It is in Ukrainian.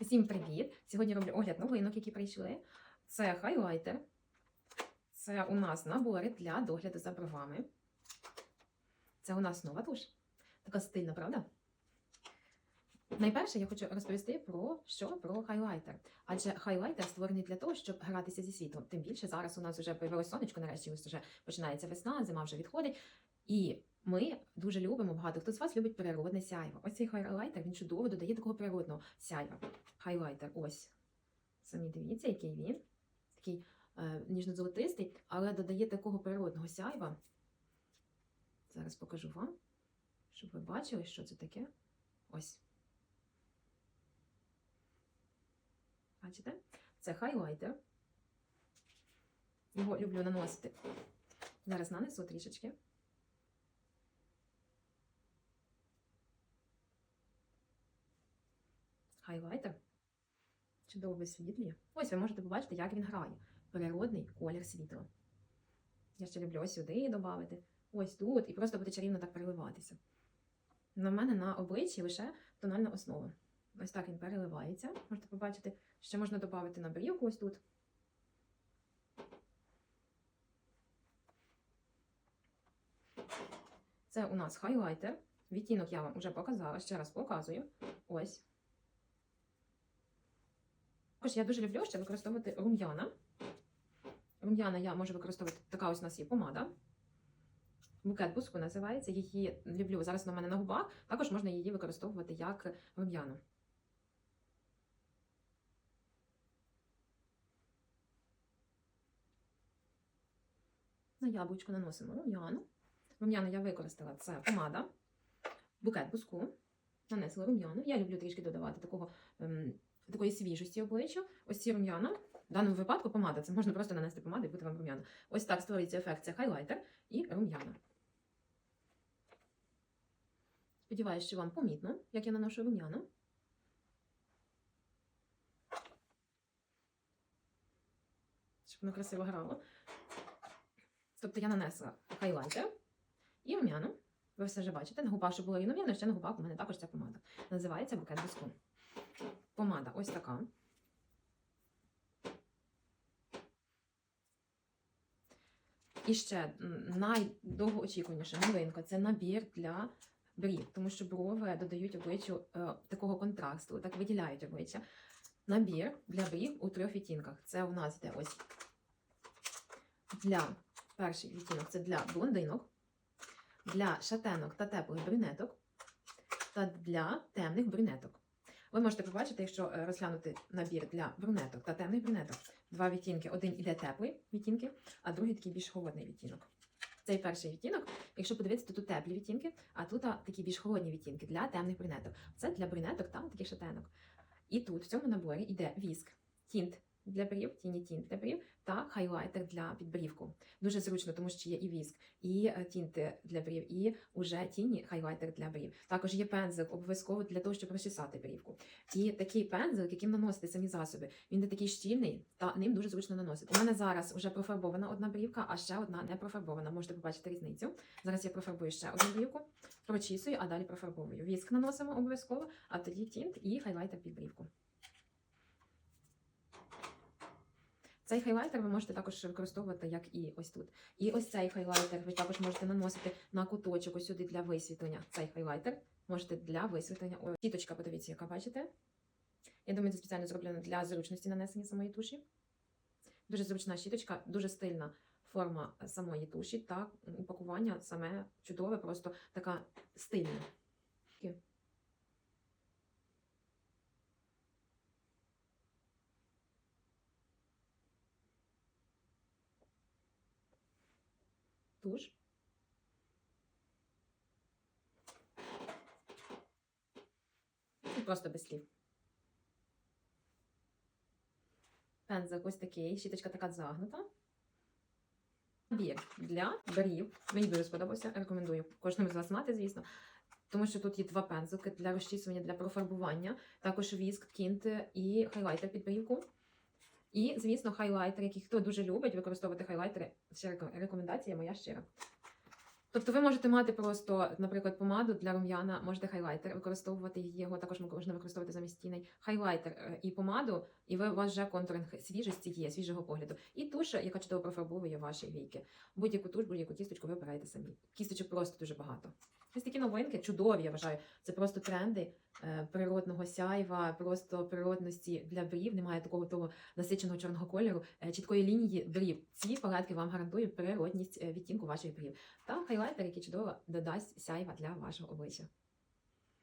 Всім привіт! Сьогодні роблю огляд новинок, які прийшли. Це хайлайтер. Це у нас набори для догляду за бровами. Це у нас нова туш. Така стильна, правда? Найперше я хочу розповісти про що? Про хайлайтер. Адже хайлайтер створений для того, щоб гратися зі світлом. Тим більше зараз у нас вже появилось сонечко, нарешті ось вже починається весна, зима вже відходить. І ми дуже любимо, багато хто з вас любить природне сяйво. Ось цей хайлайтер він чудово додає такого природного сяйва. Хайлайтер, ось. Самі дивіться, який він. Такий е, ніжно-золотистий, але додає такого природного сяйва. Зараз покажу вам, щоб ви бачили, що це таке. Ось. Бачите? Це хайлайтер. Його люблю наносити. Зараз нанесу трішечки. Хайлайтер. Чудово висвітлює. Ось ви можете побачити, як він грає. Природний колір світла. Я ще люблю сюди додати, ось тут, і просто буде чарівно так переливатися. На мене на обличчі лише тональна основа. Ось так він переливається. Можете побачити, ще можна додати на брівку ось тут. Це у нас хайлайтер. Відтінок я вам вже показала, ще раз показую. Ось. Також я дуже люблю ще використовувати рум'яна. Рум'яна я можу використовувати, така ось у нас є помада. Букет буску називається. Її люблю зараз на мене на губах. Також можна її використовувати як рум'яну. На яблучко наносимо рум'яну. Рум'яну я використала це помада, букет буску. Нанесла рум'яну. Я люблю трішки додавати такого, ем, такої свіжості обличчя. Ось ці рум'яна. В даному випадку помада. Це можна просто нанести помаду і бути вам рум'яна. Ось так створюється ефект це хайлайтер і рум'яна. Сподіваюсь, що вам помітно, як я наношу рум'яну. Щоб воно красиво грало. Тобто я нанесла хайлайтер і рум'яну. Ви все вже бачите. На губах, щоб було рівномірно, ще на губах у мене також ця помада. Називається букет буску. Помада ось така. І ще найдовгоочікуваніша новинка це набір для брів, тому що брови додають обличчю е, такого контрасту, так виділяють обличчя. Набір для брів у трьох відтінках. Це у нас йде ось для перший відтінок це для блондинок, для шатенок та теплих брюнеток та для темних брюнеток. Ви можете побачити, якщо е, розглянути набір для брюнеток та темних брюнеток. Два відтінки. Один іде теплий відтінки, а другий такий більш холодний відтінок. Цей перший відтінок, якщо подивитися, то тут теплі відтінки, а тут такі більш холодні відтінки для темних брюнеток. Це для брюнеток та таких шатенок. І тут в цьому наборі йде віск, тінт для брів, тіні тінт для брів та хайлайтер для підбрівку. Дуже зручно, тому що є і віск, і е, тінти для брів, і уже тіні хайлайтер для брів. Також є пензик, обов'язково для того, щоб розчесати брівку. І такий пензик, яким наносити самі засоби, він не такий щільний, та ним дуже зручно наносити. У мене зараз вже профарбована одна брівка, а ще одна не профарбована. Можете побачити різницю. Зараз я профарбую ще одну брівку, прочісую, а далі профарбовую. Віск наносимо обов'язково, а тоді тінт і хайлайтер під брівку. Цей хайлайтер ви можете також використовувати, як і ось тут. І ось цей хайлайтер ви також можете наносити на куточок ось сюди для висвітлення. Цей хайлайтер можете для висвітлення. Ось Сіточка, подивіться, яка бачите. Я думаю, це спеціально зроблено для зручності нанесення самої туші. Дуже зручна щіточка, дуже стильна форма самої туші та упакування саме чудове, просто така стильна. Туш. І просто без слів. Пензик ось такий, щіточка така загнута. Набір для брів. Мені дуже сподобався. Рекомендую кожному з вас мати, звісно. Тому що тут є два пензики для розчісування, для профарбування, також віск, тінт і хайлайтер під брівку. І, звісно, хайлайтер, який хто дуже любить використовувати хайлайтери. Ще рекомендація моя щира. Тобто ви можете мати просто, наприклад, помаду для рум'яна, можете хайлайтер використовувати його, також можна використовувати замість тіней. Хайлайтер е, і помаду, і ви, у вас вже контуринг свіжості є, свіжого погляду. І туш, яка чудово профарбовує ваші війки. Будь-яку туш, будь-яку кісточку ви обираєте самі. Кісточок просто дуже багато. Ось такі новинки, чудові, я вважаю. Це просто тренди е, природного сяйва, просто природності для брів. Немає такого того насиченого чорного кольору, е, чіткої лінії брів. Ці палетки вам гарантують природність е, відтінку ваших брів та хайлайтер, який чудово додасть сяйва для вашого обличчя.